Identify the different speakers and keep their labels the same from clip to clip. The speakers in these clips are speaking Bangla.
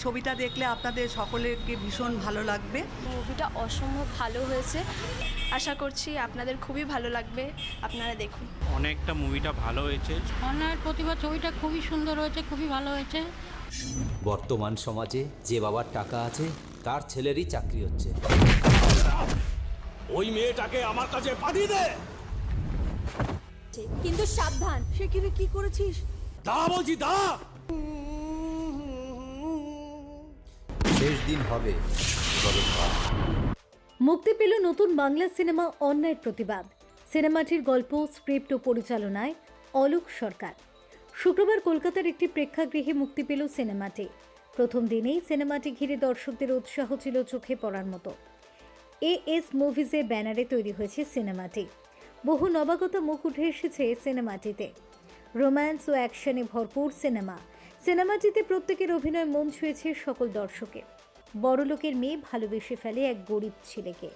Speaker 1: ছবিটা দেখলে আপনাদের সকলেরকে ভীষণ ভালো লাগবে।
Speaker 2: মুভিটা অসম্ভব ভালো হয়েছে। আশা করছি আপনাদের খুবই ভালো লাগবে। আপনারা দেখুন।
Speaker 3: অনেকটা মুভিটা ভালো হয়েছে।
Speaker 4: অন্যায়ের প্রতিভা ছবিটা খুবই সুন্দর হয়েছে খুবই ভালো হয়েছে।
Speaker 5: বর্তমান সমাজে যে বাবার টাকা আছে তার ছেলেরই চাকরি হচ্ছে।
Speaker 6: ওই মেয়েটাকে আমার কাছে পাঠিয়ে দে!
Speaker 7: কিন্তু সাবধান।
Speaker 1: সে কি করেছিস?
Speaker 6: দা বলছি দা!
Speaker 5: শেষ দিন হবে।
Speaker 7: মুক্তি পেল নতুন বাংলা সিনেমা অন্যায়ের প্রতিবাদ। সিনেমাটির গল্প, স্ক্রিপ্ট ও পরিচালনায় অলোক সরকার। শুক্রবার কলকাতার একটি প্রেক্ষাগৃহে মুক্তি পেল সিনেমাটি। প্রথম দিনেই সিনেমাটি ঘিরে দর্শকদের উৎসাহ ছিল চোখে পড়ার মতো। এ এস মুভিজের ব্যানারে তৈরি হয়েছে সিনেমাটি। বহু নবাগত মুখ উঠে এসেছে সিনেমাটিতে। রোম্যান্স ও অ্যাকশনে ভরপুর সিনেমা। সিনেমাটিতে প্রত্যেকের অভিনয় মন ছুঁয়েছে সকল দর্শকের। বড়লোকের মেয়ে ভালোবেসে ফেলে এক গরিব ছেলেকে।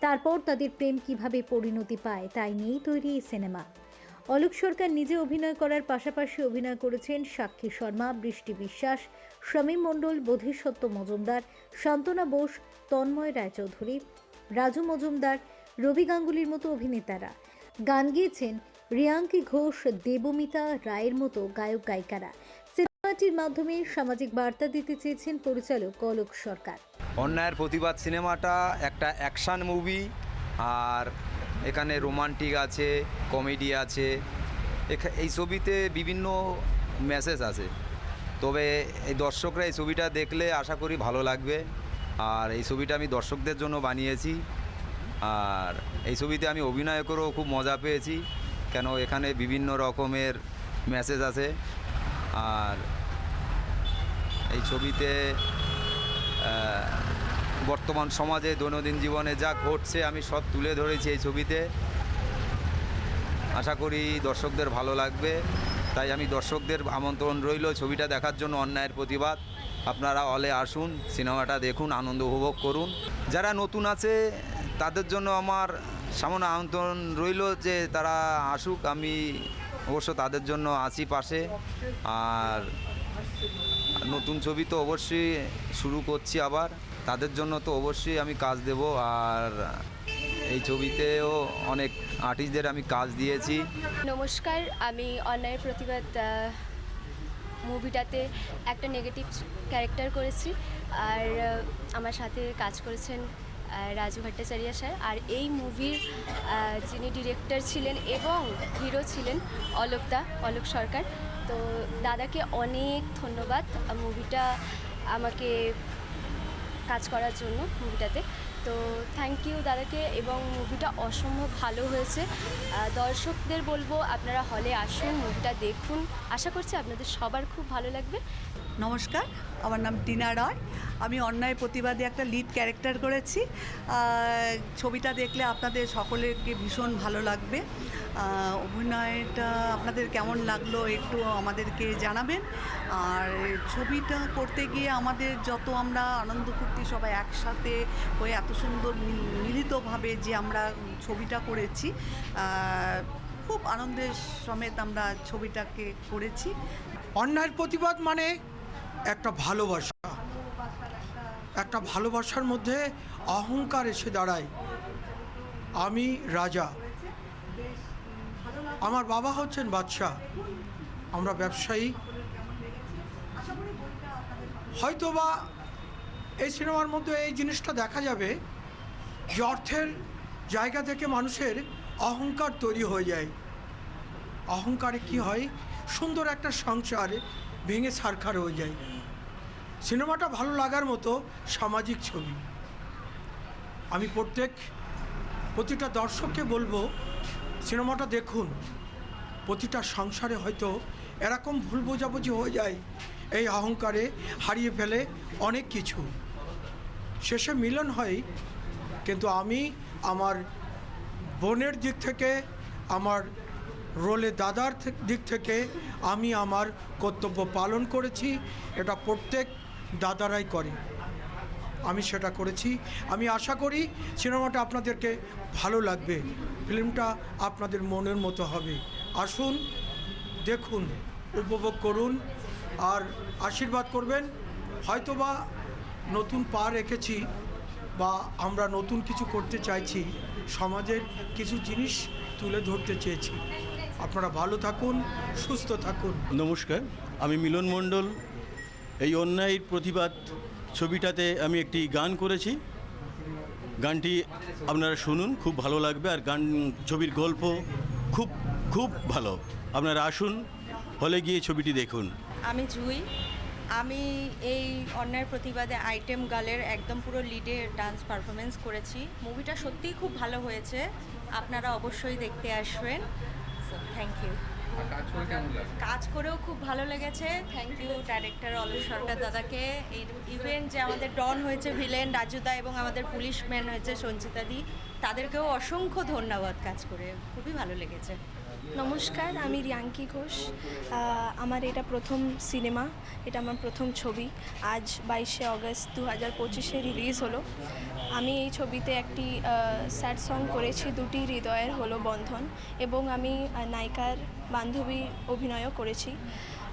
Speaker 7: তারপর তাদের প্রেম কীভাবে পরিণতি পায় তাই নিয়েই তৈরি এই সিনেমা। অলোক সরকার নিজে অভিনয় করার পাশাপাশি অভিনয় করেছেন সাক্ষী শর্মা, বৃষ্টি বিশ্বাস সমীম মণ্ডল, বোধিসত্ত্ব মজুমদার, শান্তনা বোস, তন্ময় রায়চৌধুরী, রাজু মজুমদার, রবি গাঙ্গুলির মতো অভিনেতারা। গান গেয়েছেন রিয়াঙ্কি ঘোষ, দেবমিতা রায়ের মতো গায়ক গায়িকারা সিনেমাটির মাধ্যমে সামাজিক বার্তা দিতে চেয়েছেন পরিচালক অলোক সরকার।
Speaker 8: অন্যায়ের প্রতিবাদ সিনেমাটা একটা অ্যাকশান মুভি, আর এখানে রোমান্টিক আছে, কমেডি আছে এই ছবিতে বিভিন্ন মেসেজ আছে। তবে এই দর্শকরা এই ছবিটা দেখলে আশা করি ভালো লাগবে, আর এই ছবিটা আমি দর্শকদের জন্য বানিয়েছি, আর এই ছবিতে আমি অভিনয় করেও খুব মজা পেয়েছি, কেন এখানে বিভিন্ন রকমের মেসেজ আছে, আর এই ছবিতে বর্তমান সমাজে, দৈনন্দিন জীবনে যা ঘটছে আমি সব তুলে ধরেছি এই ছবিতে। আশা করি দর্শকদের ভালো লাগবে। তাই আমি দর্শকদের আমন্ত্রণ রইল ছবিটা দেখার জন্য অন্যায়ের প্রতিবাদ। আপনারা হলে আসুন, সিনেমাটা দেখুন, আনন্দ উপভোগ করুন। যারা নতুন আছে, তাদের জন্য আমার সামনে আমন্ত্রণ রইল যে তারা আসুক। আমি অবশ্য তাদের জন্য আছি পাশে। আর নতুন ছবি তো অবশ্যই শুরু করছি আবার। তাদের জন্য তো অবশ্যই আমি কাজ দেব। আর এই ছবিতেও অনেক আর্টিস্টদের আমি কাজ দিয়েছি।
Speaker 2: নমস্কার, আমি অন্যায়ের প্রতিবাদ মুভিটাতে একটা নেগেটিভ ক্যারেক্টার করেছি। আর আমার সাথে কাজ করেছেন রাজু ভট্টাচার্য স্যার। আর এই মুভির যিনি ডিরেক্টর ছিলেন এবং হিরো ছিলেন অলোকদা অলোক সরকার, তো দাদাকে অনেক ধন্যবাদ মুভিটা আমাকে কাজ করার জন্য মুভিটাতে তো থ্যাংক ইউ দাদাকে এবং মুভিটা অসম্ভব ভালো হয়েছে। দর্শকদের বলব, আপনারা হলে আসুন মুভিটা দেখুন। আশা করছি আপনাদের সবার খুব ভালো লাগবে।
Speaker 1: নমস্কার। আমার নাম টিনা রয়। আমি অন্যায় প্রতিবাদে একটা লিড ক্যারেক্টার করেছি। ছবিটা দেখলে আপনাদের সকলেরকে ভীষণ ভালো লাগবে। অভিনয়টা আপনাদের কেমন লাগল একটু আমাদেরকে জানাবেন। আর ছবিটা করতে গিয়ে আমাদের যত আমরা আনন্দ ফুর্তি সবাই একসাথে হয়ে এত সুন্দর মিলিতভাবে যে আমরা ছবিটা করেছি খুব আনন্দের সমেত আমরা ছবিটাকে করেছি।
Speaker 9: অন্যায়ের প্রতিবাদ মানে একটা ভালোবাসা। একটা ভালোবাসার মধ্যে অহংকার এসে দাঁড়ায়। আমি রাজা। আমার বাবা হচ্ছেন বাদশাহ। আমরা ব্যবসায়ী। হয়তোবা এই সিনেমার মধ্যে এই জিনিসটা দেখা যাবে যে অর্থের জায়গা থেকে মানুষের অহংকার তৈরি হয়ে যায়। অহংকারে কি হয়? সুন্দর একটা সংসার ভেঙে সারখার হয়ে যায়। সিনেমাটা ভালো লাগার মতো সামাজিক ছবি। আমি প্রত্যেক, প্রতিটা দর্শককে বলব, সিনেমাটা দেখুন। প্রতিটা সংসারে হয়তো এরকম ভুল বোঝাবুঝি হয়ে যায়, এই অহংকারে হারিয়ে ফেলে অনেক কিছু। শেষে মিলন হয়, কিন্তু আমি আমার বোনের দিক থেকে, আমার রোলে দাদার দিক থেকে আমি আমার কর্তব্য পালন করেছি, এটা প্রত্যেক দাদারাই করে। আমি সেটা করেছি। আমি আশা করি সিনেমাটা আপনাদেরকে ভালো লাগবে, ফিল্মটা আপনাদের মনের মতো হবে। আসুন, দেখুন, উপভোগ করুন আর আশীর্বাদ করবেন। হয়তোবা নতুন পা রেখেছি বা আমরা নতুন কিছু করতে চাইছি, সমাজের কিছু জিনিস তুলে ধরতে চেয়েছি। আপনারা ভালো থাকুন সুস্থ থাকুন।
Speaker 10: নমস্কার আমি মিলন মণ্ডল। এই অন্যায়ের প্রতিবাদ ছবিটাতে আমি একটি গান করেছি। গানটি আপনারা শুনুন খুব ভালো লাগবে। আর গান ছবির গল্প খুব খুব ভালো। আপনারা আসুন হলে গিয়ে ছবিটি দেখুন।
Speaker 11: আমি জুই। আমি এই অন্যায়ের প্রতিবাদে আইটেম গার্লের একদম পুরো লিডে ডান্স পারফরমেন্স করেছি। মুভিটা সত্যিই খুব ভালো হয়েছে। আপনারা অবশ্যই দেখতে আসবেন। থ্যাংক ইউ কাজ করেও খুব ভালো লেগেছে। Thank you director Alok Sarkar দাদাকে। এই ইভেন্ট যে আমাদের ডন হয়েছে ভিলেন রাজুদা এবং আমাদের পুলিশ ম্যান হয়েছে সঞ্চিতাদি তাদেরকেও অসংখ্য ধন্যবাদ কাজ করে। খুবই ভালো লেগেছে।
Speaker 12: নমস্কার, আমি রিয়াঙ্কি ঘোষ। আমার এটা প্রথম সিনেমা, এটা আমার প্রথম ছবি। আজ বাইশে অগস্ট দু হাজার পঁচিশে রিলিজ হলো। আমি এই ছবিতে একটি স্যাড সং করেছি, দুটি হৃদয়ের হলো বন্ধন এবং আমি নায়িকার বান্ধবী অভিনয়ও করেছি।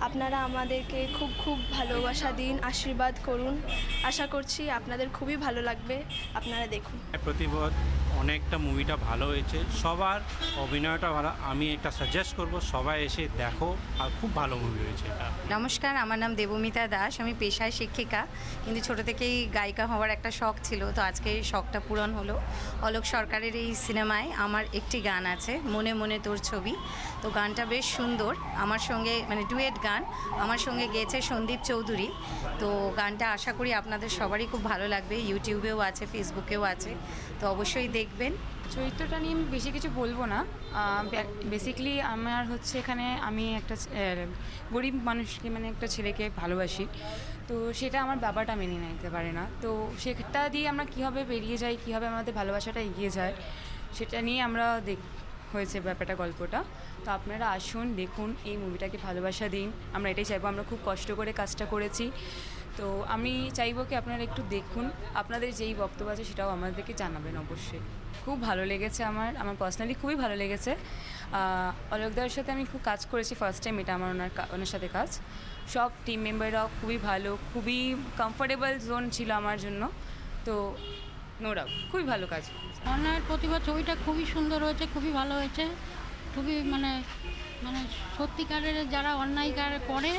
Speaker 12: আপনারা আমাদেরকে খুব খুব ভালোবাসা দিন আশীর্বাদ করুন। আশা করছি আপনাদের খুবই ভালো লাগবে। আপনারা দেখুন।
Speaker 3: প্রতিবাদ অনেকটা মুভিটা ভালো হয়েছে। সবার অভিনয়টা ভালো। আমি একটা সাজেস্ট করব সবাই এসে দেখো আর খুব ভালো মুভি হয়েছে এটা।
Speaker 11: নমস্কার আমার নাম দেবমিতা দাস। আমি পেশায় শিক্ষিকা কিন্তু ছোট থেকেই গায়িকা হওয়ার একটা শখ ছিল তো আজকে এই শখটা পূরণ হলো। অলোক সরকারের এই সিনেমায় আমার একটি গান আছে মনে মনে তোর ছবি। তো গানটা বেশ সুন্দর। আমার সঙ্গে মানে ডুয়েট গান। আমার সঙ্গে গেয়েছে সন্দীপ চৌধুরী। তো গানটা আশা করি আপনাদের সবারই খুব ভালো লাগবে। ইউটিউবেও আছে, ফেসবুকেও আছে। তো অবশ্যই দেখবেন।
Speaker 13: চরিত্রটা নিয়ে আমি বেশি কিছু বলব না। বেসিক্যালি আমার হচ্ছে এখানে আমি একটা গরিব মানুষকে মানে একটা ছেলেকে ভালোবাসি। তো সেটা আমার বাবাটা মেনে নিতে পারে না। তো সেটা দিয়ে আমরা কীভাবে বেরিয়ে যাই, কীভাবে আমাদের ভালোবাসাটা এগিয়ে যায়, সেটা নিয়ে আমরা দেখ হয়েছে ব্যাপারটা, গল্পটা। তো আপনারা আসুন, দেখুন এই মুভিটাকে ভালোবাসা দিন। আমরা এটাই চাইব, আমরা খুব কষ্ট করে কাজটা করেছি। তো আমি চাইব কি আপনারা একটু দেখুন, আপনাদের যেই বক্তব্য আছে সেটাও আমাদেরকে জানাবেন অবশ্যই। খুব ভালো লেগেছে আমার আমার পার্সোনালি খুবই ভালো লেগেছে। অলোকদার সাথে আমি খুব কাজ করেছি ফার্স্ট টাইম এটা আমার ওনার ওনার সাথে কাজ। সব টিম মেম্বাররাও খুবই ভালো, খুবই কমফোর্টেবল জোন ছিল আমার জন্য। তো নো ডাউট খুবই ভালো কাজ
Speaker 4: অন্যায়ের প্রতিভা ছবিটা খুবই সুন্দর হয়েছে, খুবই ভালো হয়েছে। খুবই মানে মানে সত্যিকারের যারা অন্যায়কার করে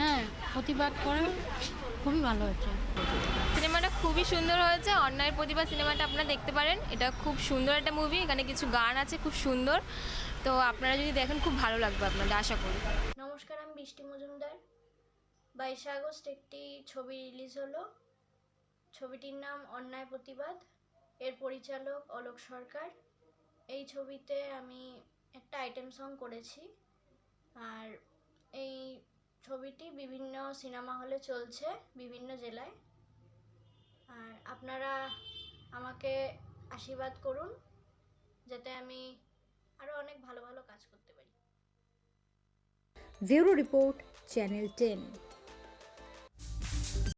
Speaker 4: হ্যাঁ প্রতিবাদ করে খুবই ভালো হয়েছে।
Speaker 12: সিনেমাটা খুবই সুন্দর হয়েছে অন্যায়ের প্রতিবাদ সিনেমাটা আপনারা দেখতে পারেন। এটা খুব সুন্দর একটা মুভি এখানে কিছু গান আছে খুব সুন্দর। তো আপনারা যদি দেখেন খুব ভালো লাগবে আপনাদের আশা করি। নমস্কার আমি বৃষ্টি মজুমদার। বাইশে আগস্ট একটি ছবি রিলিজ হলো। ছবিটির নাম অন্যায় প্রতিবাদ। এর পরিচালক অলোক সরকার। এই ছবিতে আমি একটা আইটেম সং করেছি। আর এই ছবিটি বিভিন্ন সিনেমা হলে চলছে, বিভিন্ন জেলায়। আর আপনারা আমাকে আশীর্বাদ করুন, যাতে আমি আরও অনেক ভালো ভালো কাজ করতে পারি।
Speaker 7: Zero report, channel ten.